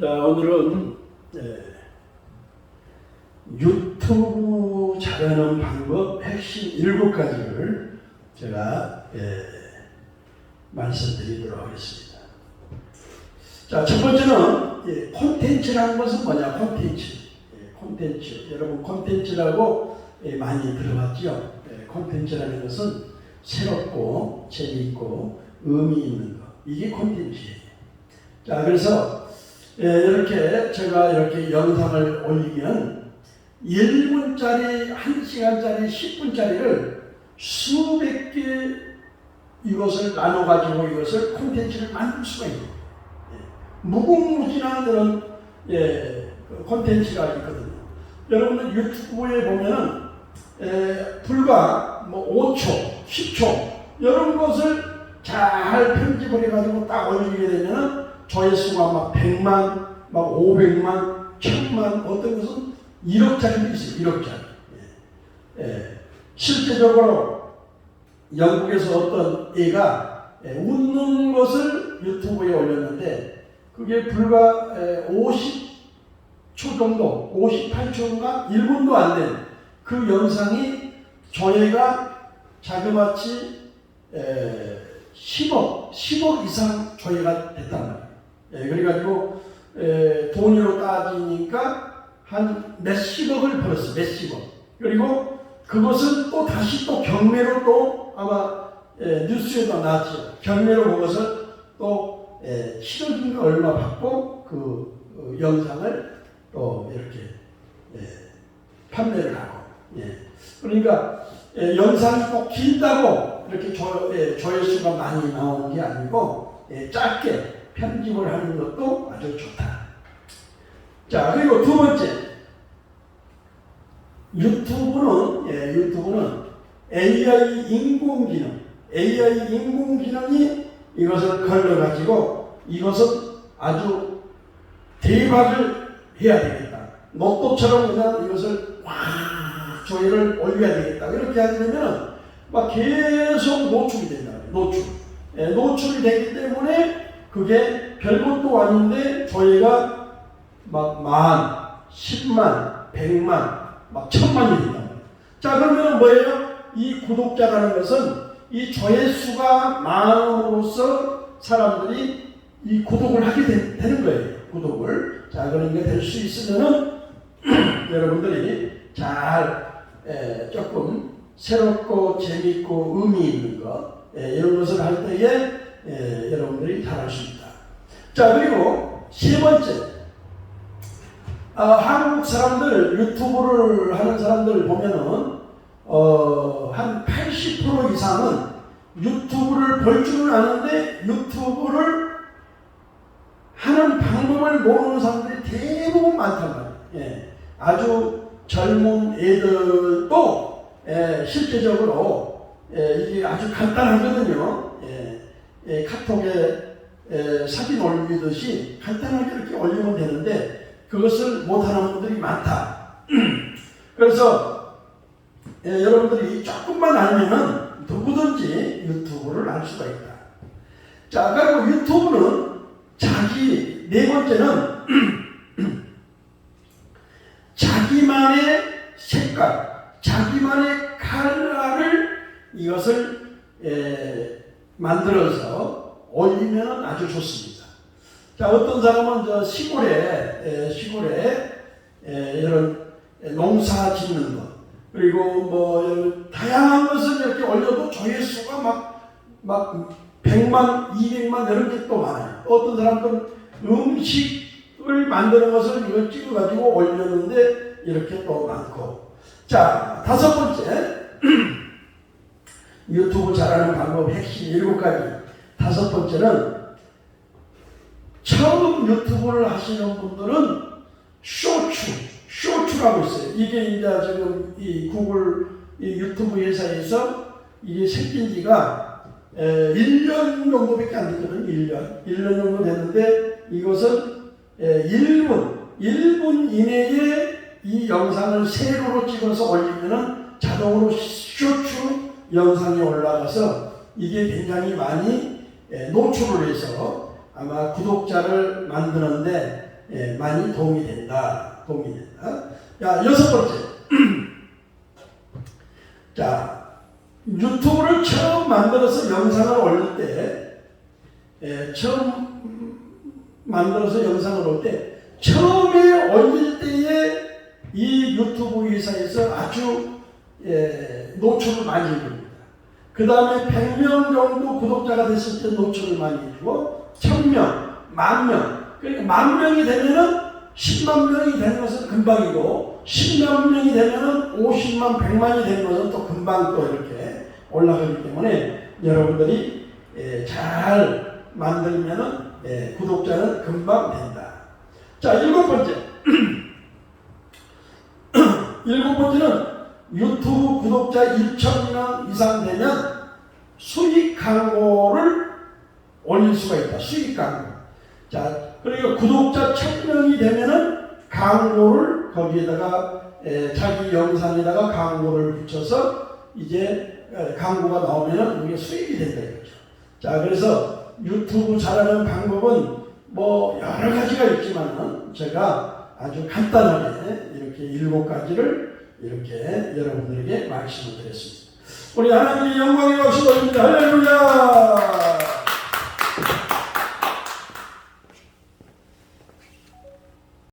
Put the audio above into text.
자, 오늘은 예, 유튜브 잘하는 방법 핵심 일곱 가지를 제가 예, 말씀드리도록 하겠습니다. 자, 첫 번째는 예, 콘텐츠라는 것은 뭐냐? 콘텐츠. 예, 콘텐츠. 여러분 콘텐츠라고 예, 많이 들어봤죠? 예, 콘텐츠라는 것은 새롭고 재미있고 의미 있는 것. 이게 콘텐츠예요. 자, 그래서 예, 이렇게 제가 이렇게 영상을 올리면 1분짜리, 1시간짜리, 10분짜리를 수백 개 이것을 나눠가지고 이것을 콘텐츠를 만들 수가 있는 거예요. 예, 무궁무진한 그런 예, 그 콘텐츠가 있거든요. 여러분들 유튜브에 보면은 에, 불과 뭐 5초, 10초 이런 것을 잘 편집을 해가지고 딱 올리게 되면은 조회수가 막 100만, 막 500만, 1000만, 어떤 것은 1억짜리도 있어요. 1억짜리. 예. 예. 실제적으로 영국에서 어떤 애가 예, 웃는 것을 유튜브에 올렸는데 그게 불과 예, 50초 정도, 58초인가 1분도 안 된 그 영상이 조회가 자그마치 에, 10억, 10억 이상 조회가 됐단 말이에요. 예, 그래가지고 에, 돈으로 따지니까 한 몇십억을 벌었어, 몇십억. 그리고 그것은 또 다시 또 경매로 또 아마 에, 뉴스에도 나왔죠. 경매로 그것을 또 에, 7억인가 얼마 받고 그 어, 영상을 또 이렇게 에, 판매를 하고. 예. 그러니까 예, 영상이 꼭 길다고 이렇게 조, 예, 조회수가 많이 나오는 게 아니고 예, 짧게 편집을 하는 것도 아주 좋다. 자 그리고 두 번째 유튜브는 예, 유튜브는 AI 인공지능 AI 인공지능이 이것을 걸러가지고 이것은 아주 대박을 해야 되겠다. 로또처럼 그냥 이것을 확 조회를 올려야 되겠다. 이렇게 하게 되면 막 계속 노출이 된다. 노출. 예, 노출이 되기 때문에 그게 별것도 아닌데 조회가 막 만, 십만, 백만, 막 천만이 된다. 자, 그러면 뭐예요? 이 구독자라는 것은 이 조회수가 많음으로써 사람들이 이 구독을 하게 되, 는 거예요. 구독을. 자, 그런 게 될 수 있으면은 여러분들이 잘 에, 조금 새롭고 재미있고 의미 있는 것 에, 이런 것을 할 때에 에, 여러분들이 잘할 수 있다. 자 그리고 세 번째 아, 한국 사람들 유튜브를 하는 사람들 보면은 어, 한 80% 이상은 유튜브를 볼 줄은 아는데 유튜브를 하는 방법을 모르는 사람들이 대부분 많단 말이에요. 예. 아주 젊은 애들도 예, 실제적으로 예, 이게 아주 간단하거든요. 예, 예, 카톡에 예, 사진 올리듯이 간단하게 이렇게 올리면 되는데 그것을 못하는 분들이 많다. 그래서 예, 여러분들이 조금만 알면은 누구든지 유튜브를 알 수가 있다. 자, 그리고 유튜브는 자기 네 번째는 자기만의 색깔, 자기만의 컬러를 이것을 에, 만들어서 올리면 아주 좋습니다. 자, 어떤 사람은 저 시골에 에, 시골에 에, 이런 농사 짓는 것 그리고 뭐 다양한 것을 이렇게 올려도 조회수가 막, 막 100만, 200만 이런 게 또 많아요. 어떤 사람들은 음식을 만드는 것을 이걸 찍어가지고 올렸는데 이렇게 또 많고. 자, 다섯 번째. 유튜브 잘하는 방법 핵심 일곱 가지. 다섯 번째는 처음 유튜브를 하시는 분들은 쇼츠, 쇼츠라고 있어요. 이게 이제 지금 이 구글 이 유튜브 회사에서 이게 생긴 지가 에, 1년 정도밖에 안 됐거든요. 1년. 1년 정도 됐는데 이것은 에, 1분, 1분 이내에 이 영상을 세로로 찍어서 올리면은 자동으로 쇼츠 영상이 올라가서 이게 굉장히 많이 에, 노출을 해서 아마 구독자를 만드는데 예, 많이 도움이 된다. 도움이 된다. 자, 여섯 번째. 자, 유튜브를 처음 만들어서 영상을 올릴 때, 예, 처음 만들어서 영상을 올릴 때, 처음에 올릴 때에 이 유튜브 회사에서 아주 예, 노출을 많이 해줍니다. 그 다음에 100명 정도 구독자가 됐을 때 노출을 많이 해주고, 1000명, 만명, 그러니까 만 명이 되면은 10만 명이 되는 것은 금방이고 10만 명이 되면은 50만, 100만이 되는 것은 또 금방 또 이렇게 올라가기 때문에 여러분들이 예, 잘 만들면은 예, 구독자는 금방 된다. 자, 일곱 번째. 일곱 번째는 유튜브 구독자 1,000명 이상 되면 수익 광고를 올릴 수가 있다. 수익 광고. 자, 그러니까 구독자 1000명이 되면은 광고를 거기에다가 에, 자기 영상에다가 광고를 붙여서 이제 에, 광고가 나오면은 이게 수익이 된다 이거죠. 자, 그래서 유튜브 잘하는 방법은 뭐 여러 가지가 있지만은 제가 아주 간단하게 이렇게 일곱 가지를 이렇게 여러분들에게 말씀을 드렸습니다. 우리 하나님의 영광의 박수 올립니다. 할렐루야!